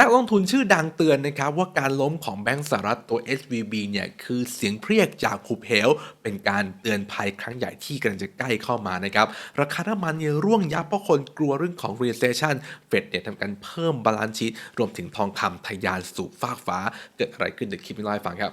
นักลงทุนชื่อดังเตือนนะครับว่าการล้มของแบงก์สหรัฐตัว SVB เนี่ยคือเสียงเพรียกจากขุบเหว เป็นการเตือนภัยครั้งใหญ่ที่กำลังจะใกล้เข้ามานะครับราคาน้ำมันเนี่ยร่วงยับเพราะคนกลัวเรื่องของ recession เฟดเนี่ยทำการเพิ่มบาลานซ์ชีตรวมถึงทองคำทะยานสู่ฟากฟ้า เกิดอะไรขึ้นเดี๋ยวคลิปนี้เล่าให้ฟังครับ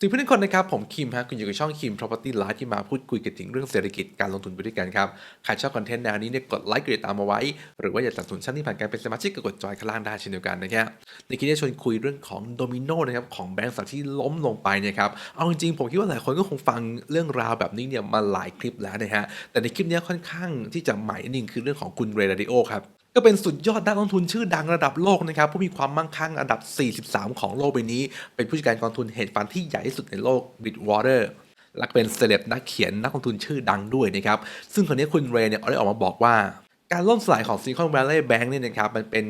สิ่งเพื่อนทุกคนนะครับ ผมคิมฮะคุณอยู่กับช่องคิม Property Live ที่มาพูดคุยกันถึงเรื่องเศรษฐกิจการลงทุนไปด้วยกันครับ ใครชอบคอนเทนต์แนวนี้เนี่ยกดไลค์กดติดตามมาไว้ หรือว่าอยากสนับสนุนช่องที่ผ่านการเป็นสมาชิกก็กดจอยข้างล่างได้เช่นเดียวกันนะครับในคลิปนี้ชวนคุยเรื่องของโดมิโนนะครับของแบงก์สักที่ล้มลงไปเนะครับเอาจริงๆผมคิดว่าหลายคนก็คงฟังเรื่องราวแบบนี้เนี่ยมาหลายคลิปแล้วนะฮะแต่ในคลิปนี้ค่อนข้างที่จะใหม่นิดนึงคือเรื่องของคุณเรดิโอครับ ก็เป็นสุดยอดนักลงทุนชื่อดังระดับโลกนะครับผู้มีความมั่งคั่งอันดับ 43 ของโลกใบนี้ เป็นผู้จัดการกองทุนเฮดฟันที่ใหญ่ที่สุดในโลก Bridgewater และเป็นเซเลบนักเขียนนักลงทุนชื่อดังด้วยนะครับ ซึ่งคนนี้คุณเรย์เนี่ยได้ออกมาบอกว่า การล่มสลายของ Silicon Valley Bank เนี่ยนะครับมันเป็น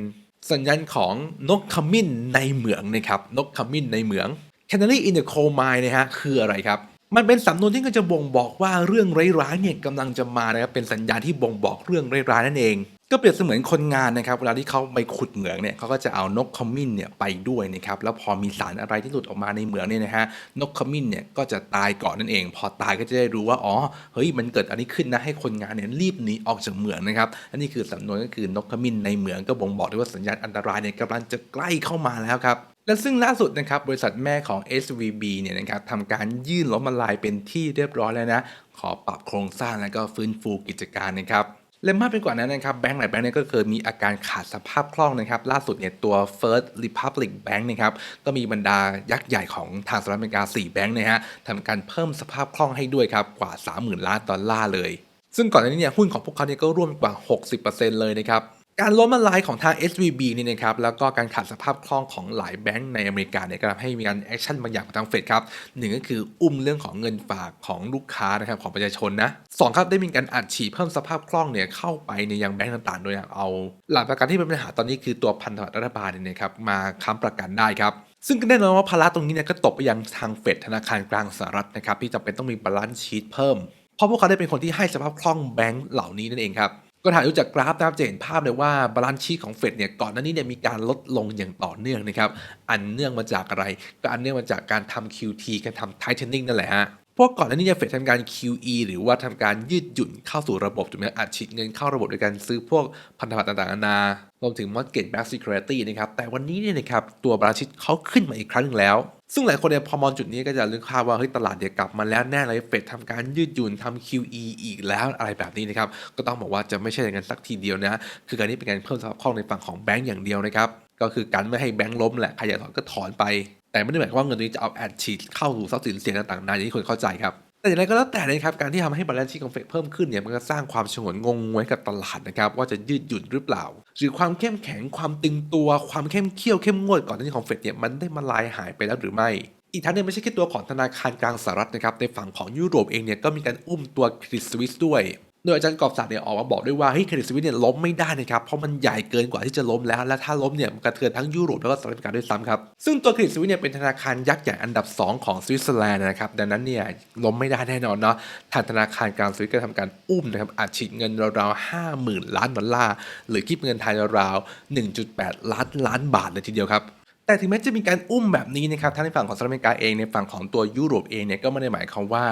สัญญาณของนกขมิ้นในเหมืองนะครับนกขมิ้นในเหมือง Canary in the coal mine นะฮะคืออะไรครับมันเป็นสำนวนที่ก็จะบ่งบอกว่าเรื่องร้ายๆเนี่ยกำลังจะมานะครับเป็นสัญญาณที่บ่งบอกเรื่องร้ายๆนั่นเอง ก็เปรียบเสมือนคนงานนะครับเวลาที่เขาไปขุดเหมืองเนี่ยเขาก็จะเอานกขมิ้นเนี่ยไปด้วยนะครับแล้วพอมีสารอะไรที่หลุดออกมาในเหมืองเนี่ยนะฮะนกขมิ้นเนี่ยก็จะตายก่อนนั่นเอง พอตายก็จะได้รู้ว่าอ๋อเฮ้ยมันเกิดอันนี้ขึ้นนะให้คนงานเนี่ยรีบหนีออกจากเหมืองนะครับอันนี้คือสำนวนก็คือนกขมิ้นในเหมืองก็บ่งบอกได้ว่าสัญญาณอันตรายเนี่ยกำลังจะใกล้เข้ามาแล้วครับและซึ่งล่าสุดนะครับบริษัทแม่ของ SVB เนี่ยนะครับทำการยื่นล้มละลายเป็นที่เรียบร้อยแล้วนะ ขอปรับโครงสร้างและก็ฟื้นฟูกิจการนะครับ และมากไปกว่านั้นนะครับแบงก์หลายแบงก์เนี่ยก็เคยมีอาการขาดสภาพคล่องนะครับ ล่าสุดเนี่ยตัว First Republic Bank นะครับก็มีบรรดายักษ์ใหญ่ของทางสหรัฐอเมริกา 4 แบงก์นะฮะทำการเพิ่มสภาพคล่องให้ด้วยครับ กว่า 30,000 ล้านดอลลาร์เลย ซึ่งก่อนหน้านี้เนี่ยหุ้นของพวกเขาเนี่ยก็ร่วมกว่า 60%เลยนะครับ การล้มละลายของทาง SVB นี่นะครับแล้วก็การขาดสภาพคล่องของหลายแบงก์ในอเมริกาเนี่ยก็ทำให้มีการแอคชั่นบางอย่างของทางเฟดครับหนึ่งก็คืออุ้มเรื่องของเงินฝากของลูกค้านะครับของประชาชนนะสองครับได้มีการอัดฉีดเพิ่มสภาพคล่องเนี่ยเข้าไปในยังแบงก์ต่างๆ โดยเอา หลักประกันที่เป็นปัญหาตอนนี้คือตัวพันธบัตรรัฐบาลเนี่ยนะครับมาค้ำประกันได้ครับซึ่งก็แน่นอนว่าภาระตรงนี้เนี่ยก็ตกไปยังทางเฟดธนาคารกลางสหรัฐนะครับที่จำเป็นต้องมีบาลานซ์ชีตเพิ่ม เพราะพวกเขาได้เป็นคนที่ให้สภาพคล่องแบงก์เหล่านี้นั่นเองครับ ก็ถ่ายดูจากกราฟนะครับจะเห็นภาพเลยว่าบาลานซ์ชีของเฟดเนี่ยก่อนหน้านี้เนี่ยมีการลดลงอย่างต่อเนื่องนะครับ อันเนื่องมาจากอะไร ก็อันเนื่องมาจากการทำ QT การทำ tightening นั่นแหละฮะพราะก่อนหน้านี้เนี่ยเฟดทำการ QE หรือว่าทำการยืดหยุ่นเข้าสู่ระบบถูกไหมอัดฉีดเงินเข้าระบบโดยการซื้อพวกพันธบัตรต่างๆนานารวมถึง mortgage backed security นะครับแต่วันนี้เนี่ยนะครับตัวบาลานซ์ชีเขาขึ้นมาอีกครั้งหนึ่งแล้ว ซึ่งหลายคนเนี่ยพอมองจุดนี้ก็จะลึกภาพว่าเฮ้ยตลาดเดี๋ยวกลับมาแล้วแน่เลยเฟดทำการยืดหยุ่นทำ QE อีกแล้วอะไรแบบนี้นะครับ ก็ต้องบอกว่าจะไม่ใช่อย่างนั้นสักทีเดียวนะ คือการนี้เป็นการเพิ่มสภาพคล่องในฝั่งของแบงก์อย่างเดียวนะครับ ก็คือการไม่ให้แบงก์ล้มแหละใครอยากถอนก็ถอนไป แต่ไม่ได้หมายความว่าเงินตัวนี้จะเอาแอดฉีดเข้าสู่ทรัพย์สินเสี่ยงต่างๆนาอย่างที่คนเข้าใจครับ แต่อย่างไรก็แล้วแต่นะครับการที่ทำให้บาลานซ์ชีตของเฟดเพิ่มขึ้นเนี่ยมันก็สร้างความฉงนงงงวยกับตลาดนะครับว่าจะยืดหยุ่นหรือเปล่า หรือความเข้มแข็งความตึงตัวความเข้มเขี้ยวเข้มงวดก่อนหน้านี้ของเฟดเนี่ยมันได้มาลายหายไปแล้วหรือไม่อีกทั้งเนี่ยไม่ใช่แค่ตัวของธนาคารกลางสหรัฐนะครับในฝั่งของยุโรปเองเนี่ยก็มีการอุ้มตัวคริสสวิสด้วย โดยอาจารย์กอบศักดิ์เนี่ยออกมาบอกด้วยว่าเฮ้ยเครดิตสวิสเนี่ยล้มไม่ได้นะครับเพราะมันใหญ่เกินกว่าที่จะล้มแล้ว และถ้าล้มเนี่ยมันกระเทือนทั้งยุโรปแล้วก็สหรัฐอเมริกาด้วยซ้ำครับซึ่งตัวเครดิตสวิสเนี่ยเป็นธนาคารยักษ์ใหญ่อันดับ 2 ของสวิตเซอร์แลนด์นะครับดังนั้นเนี่ยล้มไม่ได้แน่นอนเนาะทางธนาคารกลางสวิสก็ทำการอุ้มนะครับอัดฉีดเงินราวๆห้าหมื่นล้านดอลลาร์หรือคิดเป็นเงินไทยราวๆ1.8 ล้านล้านบาทเลยทีเดียวครับ แต่ถึงแม้จะมีการอุ้มแบบนี้นะครับทั้งในฝั่งของสหรัฐอเมริกาเองในฝั่งของตัวยุโรปเองเนี่ยก็ไม่ได้หมายความว่า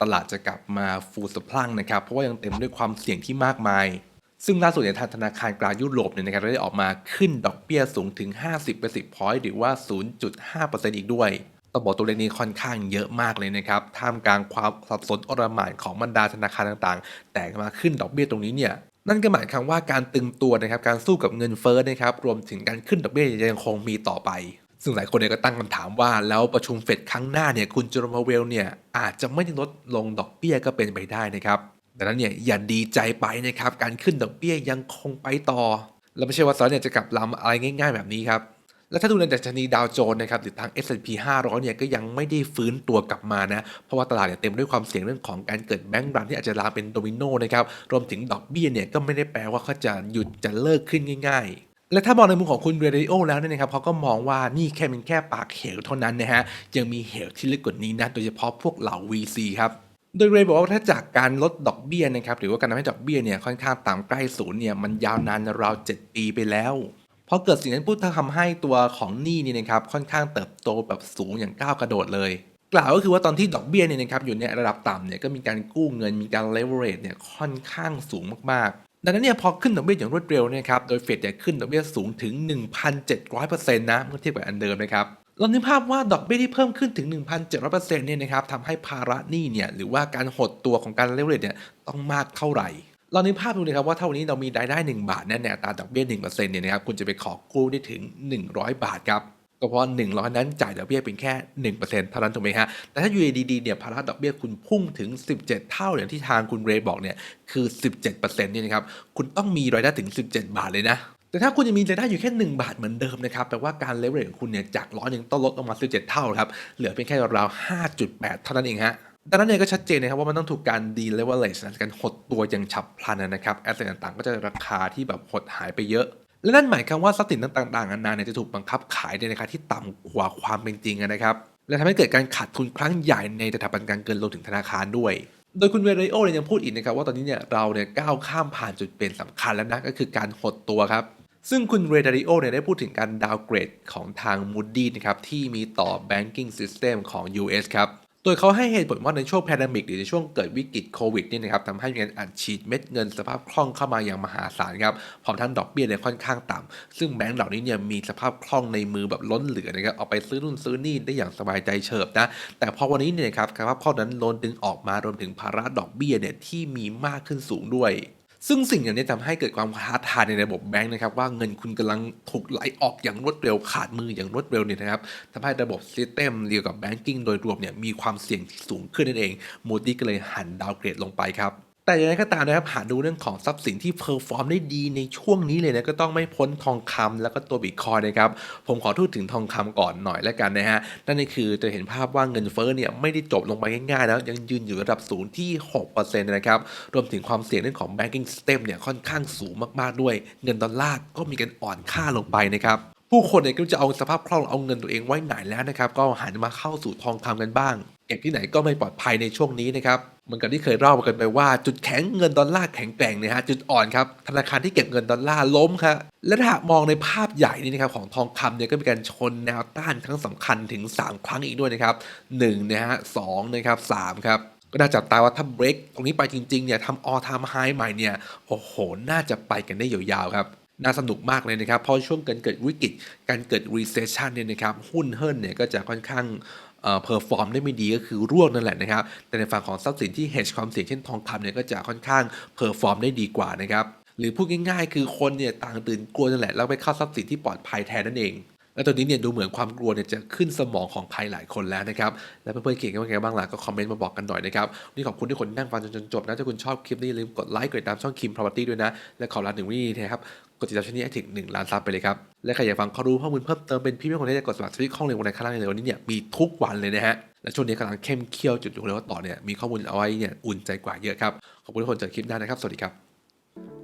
ตลาดจะกลับมาฟูลสพลังนะครับเพราะว่ายังเต็มด้วยความเสี่ยงที่มากมายซึ่งล่าสุดเนี่ยทางธนาคารกลางยุโรปเนี่ยนะครับได้ออกมาขึ้นดอกเบี้ยสูงถึง 50 80 point หรือว่า 0.5%อีกด้วยต้องบอกตัวเลขนี้ค่อนข้างเยอะมากเลยนะครับ ท่ามกลางความสับสนอรหม่านของบรรดาธนาคารต่างๆ แต่มาขึ้นดอกเบี้ยตรงนี้เนี่ย นั่นก็หมายความว่าการตึงตัวนะครับการสู้กับเงินเฟ้อนะครับรวมถึงการขึ้นดอกเบี้ยยังคงมีต่อไป ซึ่งหลายคนเนี่ยก็ตั้งคำถามว่าแล้วประชุมเฟดครั้งหน้าเนี่ยคุณเจอร์มเวลเนี่ยอาจจะไม่ได้ลดลงดอกเบี้ยก็เป็นไปได้นะครับดังนั้นเนี่ยอย่าดีใจไปนะครับการขึ้นดอกเบี้ยยังคงไปต่อ แล้วไม่ใช่ว่าสหรัฐเนี่ยจะกลับลำอะไรง่าย ๆ แบบนี้ครับ และถ้าดูในดัชนีดาวโจนส์นะครับหรือทาง S&P 500 เนี่ยก็ยังไม่ได้ฟื้นตัวกลับมานะ เพราะว่าตลาดเนี่ยเต็มด้วยความเสี่ยงเรื่องของการเกิดแบงก์รันที่อาจจะลามเป็นโดมิโนนะครับรวมถึงดอกเบี้ยเนี่ยก็ไม่ได้แปลว่าเขาจะหยุดจะเลิกขึ้นง่ายๆและถ้ามองในมุมของคุณเรดิโอแล้วเนี่ยนะครับเขาก็มองว่านี่แค่เป็นแค่ปากเหวเท่านั้นนะฮะยังมีเหวที่ลึกกว่านี้นะโดยเฉพาะพวกเหล่า VC ครับโดยเรย์บอกว่าถ้าจากการลดดอกเบี้ยนะครับหรือว่าการทำให้ดอกเบี้ยเนี่ยค่อนข้างต่ำใกล้ศูนย์เนี่ยมันยาวนานราว7ปีไปแล้ว พอเกิดสิ่งนั้นพูดทำให้ตัวของหนี้นี่นะครับค่อนข้างเติบโตแบบสูงอย่างก้าวกระโดดเลย กล่าวก็คือว่าตอนที่ดอกเบี้ยเนี่ยนะครับอยู่ในระดับต่ำเนี่ยก็มีการกู้เงินมีการ leverage เนี่ยค่อนข้างสูงมากๆ ดังนั้นเนี่ยพอขึ้นดอกเบี้ยอย่างรวดเร็วเนะครับโดยเฟดเนี่ยขึ้นดอกเบี้ยสูงถึง 1,700%นะเมื่อเทียบกับอันเดิมนะครับลองนึกภาพว่าดอกเบี้ยที่เพิ่มขึ้นถึง 1,700%เนี่ยนะครับทำให้ภาระหนี้เนี่ยหรือว่าการหดตัวของการ leverage เนี่ยต้องมากเท่าไหร่ ลองนึกภาพดูนะครับว่าเท่านี้เรามีรายได้ 1 บาทเนี่ยตราดอกเบี้ย1%เนี่ยนะครับคุณจะไปขอกู้ได้ถึง 100 บาทครับก็เพราะ100 นั้นจ่ายดอกเบี้ยเป็นแค่ 1%เท่านั้นถูกไหมฮะ แต่ถ้า UADD เนี่ยภาระดอกเบี้ยคุณพุ่งถึง 17 เท่าอย่างที่ทางคุณเรย์บอกเนี่ยคือ 17%เนี่ยนะครับคุณต้องมีรายได้ถึง 17 บาทเลยนะแต่ถ้าคุณยังมีรายได้อยู่แค่ 1 บาทเหมือนเดิมนะครับแปลว่าการเลเวลของคุณเนี่ยจากร้อยหนึ่งต้องลดลงมา17 เท่าครับเหลือเพียงแค่ราวๆ5.8 เท่านั้นเองฮะ ดังนั้นเนี่ยก็ชัดเจนนะครับว่ามันต้องถูกการ deleverage นการหดตัวอย่างฉับพลันนะครับแอสเซทต่างๆ ก็จะราคาที่แบบหดหายไปเยอะ และนั่นหมายความว่าทรัพย์สินต่างๆนานาเนี่ยจะถูกบังคับขายในราคาที่ต่ำกว่าความเป็นจริงนะครับและทำให้เกิดการขาดทุนครั้งใหญ่ในสถาบันการเงินรวมถึงธนาคารด้วย โดยคุณเวเรโอเนี่ยยังพูดอีกนะครับว่าตอนนี้เนี่ยเราเนี่ยก้าวข้ามผ่านจุดเปลี่ยนสำคัญแล้วนะก็คือการหดตัวครับซึ่งคุณเรดาริโอเนี่ยได้พูดถึงการดาวเกรดของทาง Moody นะครับที่มีต่อ banking system ของ US ครับ โดยเขาให้เหตุผลว่าในช่วงแพนดมิกหรือในช่วงเกิดวิกฤตโควิดนี่นะครับทำให้มีการอัดฉีดเม็ดเงินสภาพคล่องเข้ามาอย่างมหาศาลครับพร้อมทั้งดอกเบี้ยเนี่ยค่อนข้างต่ำซึ่งแบงก์เหล่านี้เนี่ยมีสภาพคล่องในมือแบบล้นเหลือนะครับเอาไปซื้อนู่นซื้อนี่ได้อย่างสบายใจเฉิบนะแต่พอวันนี้เนี่ยครับสภาพคล่องนั้นล้นดึงออกมารวมถึงภาระดอกเบี้ยเนี่ยที่มีมากขึ้นสูงด้วย ซึ่งสิ่งอย่างนี้ทำให้เกิดความท้าทายในระบบแบงค์นะครับว่าเงินคุณกำลังถูกไหลออกอย่างรวดเร็วขาดมืออย่างรวดเร็วเนี่ยนะครับทำให้ระบบซิสเต็มเกี่ยวกับแบงกิ้งโดยรวมเนี่ยมีความเสี่ยงที่สูงขึ้นนั่นเอง มูดี้ก็เลยหันดาวเกรดลงไปครับ แต่อย่างไรก็ตามนะครับหากดูเรื่องของทรัพย์สินที่เพอร์ฟอร์มได้ดีในช่วงนี้เลยนะก็ต้องไม่พ้นทองคำแล้วก็ตัวบิตคอยนะครับผมขอพูดถึงทองคำก่อนหน่อยแล้วกันนะฮะนั่นก็คือจะเห็นภาพว่าเงินเฟ้อเนี่ยไม่ได้จบลงไปง่ายๆแล้วยังยืนอยู่ระดับสูงที่ 6%นะครับรวมถึงความเสี่ยงเรื่องของ banking system เนี่ยค่อนข้างสูงมากๆด้วย เงินดอลลาร์ก็มีการอ่อนค่าลงไปนะครับผู้คนเนี่ยก็จะเอาสภาพคล่องเอาเงินตัวเองไว้ไหนแล้วนะครับก็หันมาเข้าสู่ทองคำกันบ้าง เก็บที่ไหนก็ไม่ปลอดภัยในช่วงนี้นะครับเหมือนกับที่เคยเล่ากันไปว่า จุดแข็งเงินดอลลาร์แข็งแกร่งเนี่ยฮะจุดอ่อนครับธนาคารที่เก็บเงินดอลลาร์ล้มครับและถ้ามองในภาพใหญ่นี่นะครับของทองคำเนี่ยก็มีการชนแนวต้านทั้งสำคัญถึง 3 ครั้งอีกด้วยนะครับ1นะฮะสองนะครับสามครับก็น่าจับตาว่าถ้าเบรกตรงนี้ไปจริงๆเนี่ยทำออทามไฮใหม่เนี่ยโอ้โห น่าจะไปกันได้ยาวๆครับน่าสนุกมากเลยนะครับ เพราะช่วงการเกิดวิกฤตการเกิด recession เนี่ยนะครับ หุ้นเฮิร์นเนี่ยก็จะค่อนข้าง เออเพอร์ฟอร์มได้ไม่ดีก็คือร่วงนั่นแหละนะครับ แต่ในฝั่งของทรัพย์สินที่ hedge ความเสี่ยงเช่นทองคำเนี่ยก็จะค่อนข้างเพอร์ฟอร์มได้ดีกว่านะครับหรือพูดง่ายๆ คือคนเนี่ยต่างตื่นกลัวนั่นแหละแล้วไปเข้าทรัพย์สินที่ปลอดภัยแทนนั่นเอง แล้วตอนนี้เนี่ยดูเหมือนความกลัวเนี่ยจะขึ้นสมองของใครหลายคนแล้วนะครับ แล้วเพื่อนๆเขียนกันว่าไงบ้างล่ะก็คอมเมนต์มาบอกกันหน่อยนะครับวันนี่ขอบคุณที่คนนั่งฟังจนจนจบนะถ้าคุณชอบคลิปนี้อย่าลืมกดไลค์กดติดตามช่องคิม property ด้วยนะ และขอลาหนึ่งวิธีนะครับกดติดตามช่องนี้ให้ถึง1ล้านซับไปเลยครับ และใครอยากฟังข้อรู้ข้อมูลเพิ่มเติมเป็นพี่พี่คนที่จะกดสมัครสวิตข้องเร็วในข้างล่างในวันนี้เนี่ยมีทุกวันเลยนะฮะและช่วงนี้กำลังเข้มเคี่ยวจุดดูเลยว่าต่อเนี่ยมีข้อมูลเอาไว้เนี่ยอุ่นใจกว่าเยอะครับขอบคุณทุกคนเจอคลิปหน้านะครับสวัสดีครับ